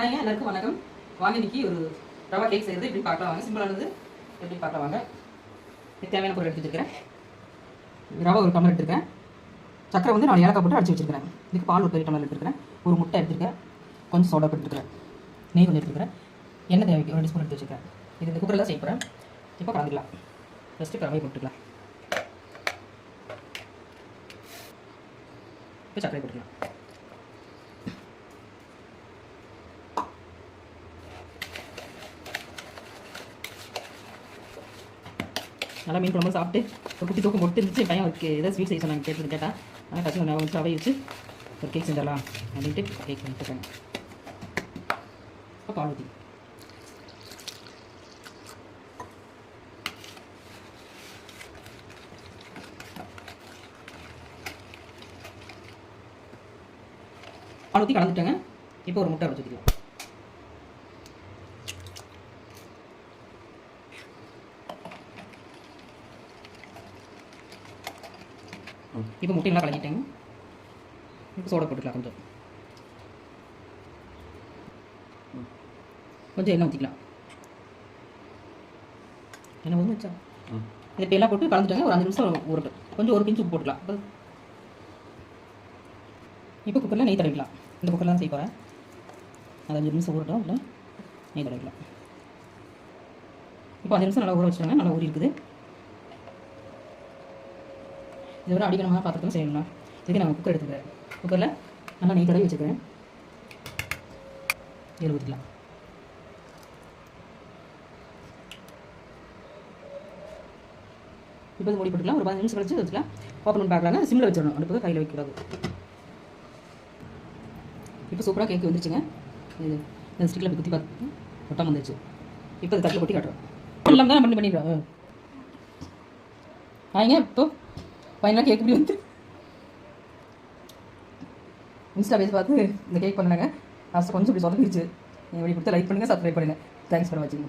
ஹாய்ங்க எல்லாருக்கும் வணக்கம். வாங்க இன்றைக்கி ஒரு ரவா கேக் செய்கிறது எப்படி பார்க்கலாம். வாங்க சிம்பிளானது எப்படி பார்க்கலாம். வாங்க. தேவையான பொருள் எடுத்து வச்சிருக்கிறேன். ரவா ஒரு டம்ளர் எடுத்துருக்கேன். சக்கரை வந்து நான் ஏலக்காய் போட்டு அடிச்சு வச்சுருக்கிறேன். இதுக்கு பால் ஒரு பெரிய டம்ளர் எடுத்துருக்கேன் ஒரு முட்டை எடுத்துருக்கேன். கொஞ்சம் சோடா எடுத்துருக்கேன் நெய் கொஞ்சம் எடுத்துருக்கிறேன். எண்ணெய் தேவைக்கு ஒரு ஸ்பூன் எடுத்து வச்சுருக்கேன். இது இந்த குக்கரில் செய்ய போகிறேன் இப்போ கலந்துக்கலாம். ஃபஸ்ட்டு ரவை போட்டுக்கலாம். இப்போ சக்கரை போட்டுக்கலாம். நல்லா மீன் குழம்பு சாப்பிட்டு ஒரு குட்டி தூக்கம் போட்டு இருந்துச்சு பையன் அவருக்கு ஏதாவது ஸ்வீட் செய்ய சொன்னாங்க கேட்டு. கேட்டால் ஆனால் கஷ்டம் நான் வந்து அவை வச்சு ஒரு கேக் செஞ்சிடலாம் அப்படின்ட்டு கேக் பண்ணிட்டுருக்காங்க இப்போ பால் ஊற்றி பால் ஊற்றி கலந்துட்டேங்க. இப்போ ஒரு முட்டை வச்சுக்கலாம். இப்போ முட்டையெல்லாம் கலக்கிட்டேங்க இப்போ சோடா போட்டுக்கலாம் கொஞ்சம். கொஞ்சம் எண்ணெய் ஊற்றிக்கலாம் எண்ணெய் ஊற்றி வச்சா? இது எல்லாம் போட்டு கலந்துட்டாங்க ஒரு அஞ்சு நிமிஷம் ஊறட்டும் கொஞ்சம் ஒரு பிஞ்சு உப்பு போட்டுக்கலாம். இப்போ குக்கரில் நெய் தடவிக்கலாம். இந்த குக்கரில் தான் செய்ய போகிறேன் அது அஞ்சு நிமிஷம் ஊறட்டும். இல்லை நெய் தடவிக்கலாம். இப்போ அஞ்சு நிமிஷம் நல்லா ஊற வச்சுட்டாங்க நல்லா ஊறி இருக்குது இது வரை அடிக்கணுமா பாத்திரத்தில் செய்யணும்னா இதுக்கு நான் குக்கர் எடுத்துக்கிறேன்? குக்கரில் நல்லா நெய் தடவி வச்சுக்கிறேன். ஏழு ஊற்றிக்கலாம். இப்போ மூடி போட்டுக்கலாம். ஒரு பதினஞ்சு நிமிஷம் கழிச்சு வச்சுக்கலாம். ஓப்பன் பண்ணி பார்க்கலாங்க சிம்மில் வச்சிடணும். அடுப்பு கையில் வைக்கக்கூடாது. இப்போ சூப்பராக கேக் வந்துருச்சுங்க. இது இந்த ஸ்டிக்கில் குத்தி பார்த்து ஒட்டாம வந்துருச்சு. இப்போ இது தட்டில் கொட்டி காட்டுறோம். எல்லாம் தான் பண்ணி பண்ணிடுறோம் ஆங்க இப்போ ஃபைனலாக கேக் இப்படி வந்து இன்ஸ்டா பேஸ் பார்த்து இந்த கேக் பண்ணாங்க லாஸ்ட்டு கொஞ்சம் இப்படி சொதப்பிடுச்சு. இப்படி கொடுத்து லைக் பண்ணுங்கள் சப்ஸ்கிரைப் பண்ணுங்கள் தேங்க்ஸ் ஃபார் வாட்சிங்